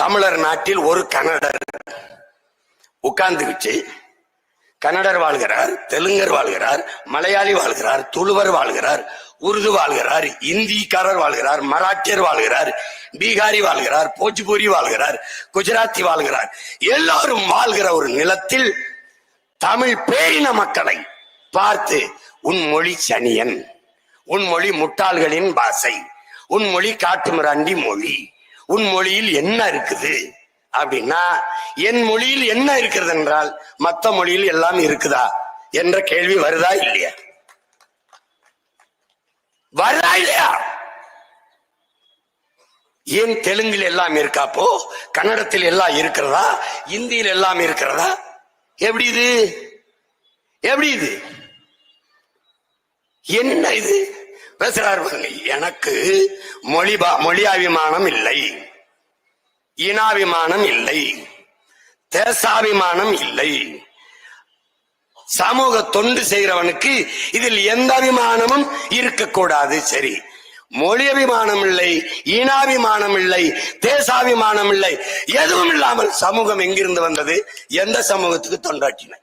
தமிழர் நாட்டில் ஒரு கன்னடர். உட்கார்ந்துக்கிச்சு கன்னடர் வாழ்கிறார் தெலுங்கர் வாழ்கிறார் மலையாளி வாழ்கிறார் துளுவர் வாழ்கிறார் உருது வாழ்கிறார் இந்திக்காரர் வாழ்கிறார் மராட்டியர் வாழ்கிறார் பீகாரி வாழ்கிறார் போஜ்பூரி வாழ்கிறார் குஜராத்தி வாழ்கிறார். எல்லாரும் வாழ்கிற ஒரு நிலத்தில் தமிழ் பேரின மக்களை பார்த்து உன் மொழி சனியன் உன் மொழி முட்டாள்களின் பாசை உன் மொழி காட்டுமிராண்டி மொழி உன் மொழியில் என்ன இருக்குது? அப்படின்னா என் மொழியில் என்ன இருக்கிறது என்றால் மத்த மொழியில் எல்லாம் இருக்குதா? என்ற கேள்வி வருதா இல்லையா? வருதா இல்லையா? ஏன் தெலுங்கில் எல்லாம் இருக்காப்போ கன்னடத்தில் எல்லாம் இருக்கிறதா? இந்தியில் எல்லாம் இருக்கிறதா? எப்படி இது? எப்படி இது? என்ன இது? பேசுறாரு பாருங்க எனக்கு மொழி மொழி அபிமானம் இல்லை. இனாபிமானம் இல்லை. தேசாபிமானம் இல்லை. சமூக தொண்டு செய்கிறவனுக்கு இதில் எந்த அபிமானமும் இருக்கக்கூடாது. சரி மொழி அபிமானம் இல்லை ஈனாபிமானம் இல்லை தேசாபிமானம் இல்லை எதுவும் இல்லாமல் சமூகம் எங்கிருந்து வந்தது? எந்த சமூகத்துக்கு தொண்டாற்றின?